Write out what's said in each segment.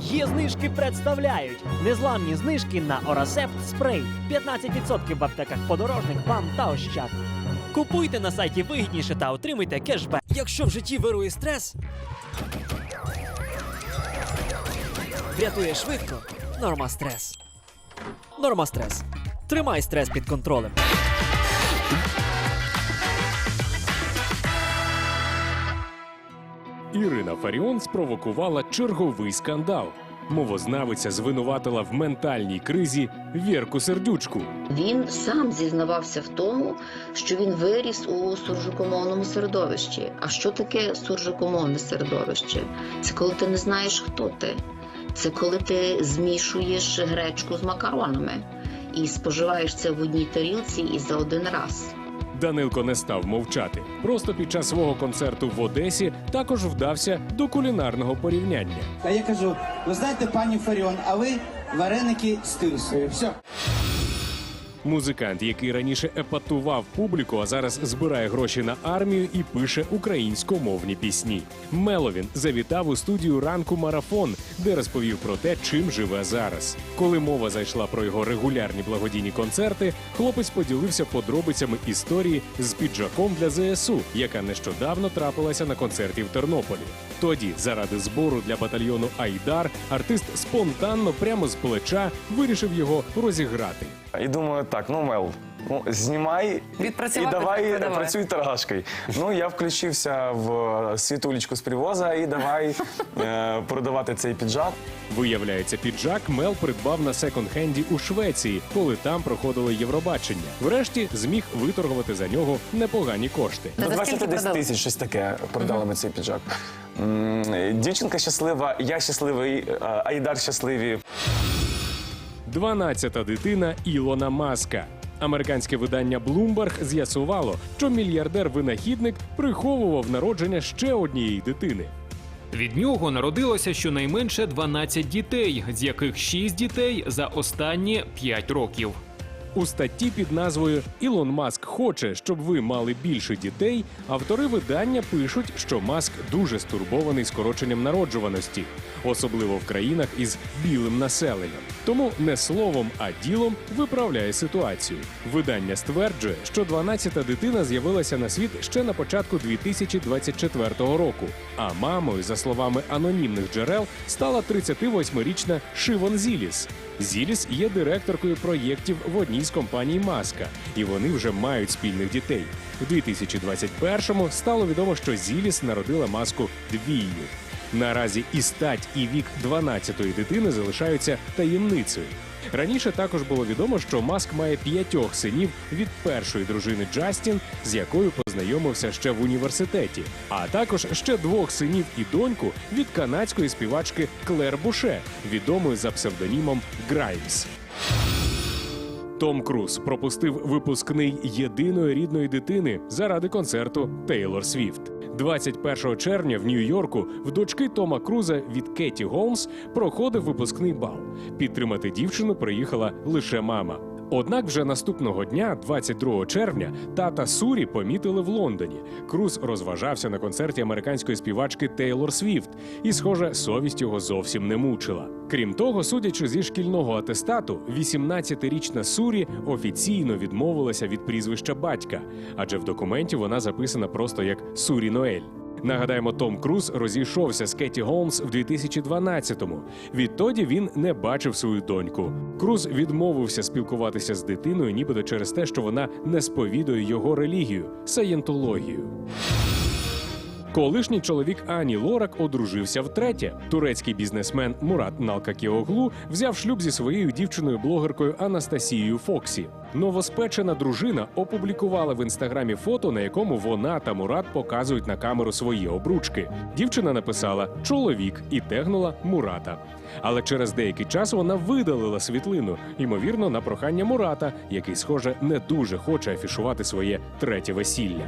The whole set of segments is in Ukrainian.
Є знижки представляють незламні знижки на Орасепт спрей. 15% в аптеках подорожник, бам та ощад. Купуйте на сайті вигідніше та отримуйте кешбек. Якщо в житті вирує стрес, врятує швидко. Норма стрес. Норма стрес. Тримай стрес під контролем. Ірина Фаріон спровокувала черговий скандал. Мовознавиця звинуватила в ментальній кризі Вірку Сердючку. Він сам зізнавався в тому, що він виріс у суржикомовному середовищі. А що таке суржикомовне середовище? Це коли ти не знаєш, хто ти. Це коли ти змішуєш гречку з макаронами і споживаєш це в одній тарілці і за один раз. Данилко не став мовчати. Просто під час свого концерту в Одесі також вдався до кулінарного порівняння. А я кажу: ви знаєте, пані Фаріон, а ви вареники з тирсою. Все. Музикант, який раніше епатував публіку, а зараз збирає гроші на армію і пише українськомовні пісні. Меловін завітав у студію ранку марафон, де розповів про те, чим живе зараз. Коли мова зайшла про його регулярні благодійні концерти, хлопець поділився подробицями історії з піджаком для ЗСУ, яка нещодавно трапилася на концерті в Тернополі. Тоді, заради збору для батальйону Айдар, артист спонтанно прямо з плеча вирішив його розіграти. І думаю, так, ну Мел, ну знімай і давай продавай. працюй торгашкою. Ну я включився в світулечку з привоза і давай е, продавати цей піджак. Виявляється, піджак Мел придбав на секонд-хенді у Швеції, коли там проходило Євробачення. Врешті зміг виторгувати за нього непогані кошти. Та До за скільки 20 десь продали? тисяч щось таке продали ми цей піджак. М, Дівчинка щаслива, я щасливий, е, Айдар щасливі. 12-та дитина Ілона Маска. Американське видання Bloomberg з'ясувало, що мільярдер-винахідник приховував народження ще однієї дитини. Від нього народилося щонайменше 12 дітей, з яких 6 дітей за останні 5 років. У статті під назвою Ілон Маск хоче, щоб ви мали більше дітей. Автори видання пишуть, що Маск дуже стурбований скороченням народжуваності, особливо в країнах із білим населенням. Тому не словом, а ділом виправляє ситуацію. Видання стверджує, що 12-та дитина з'явилася на світ ще на початку 2024 року. А мамою, за словами анонімних джерел, стала 38-річна Шивон Зіліс. Зіліс є директоркою проєктів в одній з компаній Маска, і вони вже мають спільних дітей. У 2021-му стало відомо, що Зіліс народила маску двійню. Наразі і стать, і вік 12-ї дитини залишаються таємницею. Раніше також було відомо, що Маск має п'ятьох синів від першої дружини Джастін, з якою познайомився ще в університеті, а також ще двох синів і доньку від канадської співачки Клер Буше, відомої за псевдонімом Граймс. Том Круз пропустив випускний єдиної рідної дитини заради концерту Тейлор Свіфт. 21 червня в Нью-Йорку в дочки Тома Круза від Кеті Голмс проходив випускний бал. Підтримати дівчину приїхала лише мама. Однак вже наступного дня, 22 червня, тата Сурі помітили в Лондоні. Круз розважався на концерті американської співачки Тейлор Свіфт, і, схоже, совість його зовсім не мучила. Крім того, судячи зі шкільного атестату, 18-річна Сурі офіційно відмовилася від прізвища батька, адже в документі вона записана просто як Сурі Ноель. Нагадаємо, Том Круз розійшовся з Кеті Голмс в 2012-му. Відтоді він не бачив свою доньку. Круз відмовився спілкуватися з дитиною, нібито через те, що вона не сповідує його релігію саєнтологію. Колишній чоловік Ані Лорак одружився втретє. Турецький бізнесмен Мурат Налкакіоглу взяв шлюб зі своєю дівчиною-блогеркою Анастасією Фоксі. Новоспечена дружина опублікувала в інстаграмі фото, на якому вона та Мурат показують на камеру свої обручки. Дівчина написала чоловік і тегнула Мурата. Але через деякий час вона видалила світлину, ймовірно, на прохання Мурата, який, схоже, не дуже хоче афішувати своє третє весілля.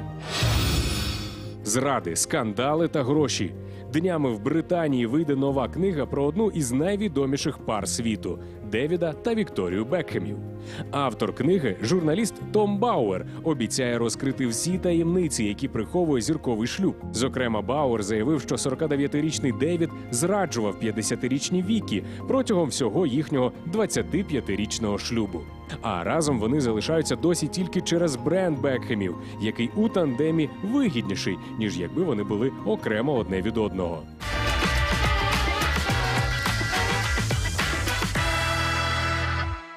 Зради, скандали та гроші. Днями в Британії вийде нова книга про одну із найвідоміших пар світу Девіда та Вікторію Бекхемів. Автор книги, журналіст Том Бауер, обіцяє розкрити всі таємниці, які приховує зірковий шлюб. Зокрема, Бауер заявив, що 49-річний Девід зраджував 50-річній Вікі протягом всього їхнього 25-річного шлюбу. А разом вони залишаються досі тільки через бренд Бекхемів, який у тандемі вигідніший, ніж якби вони були окремо одне від одного.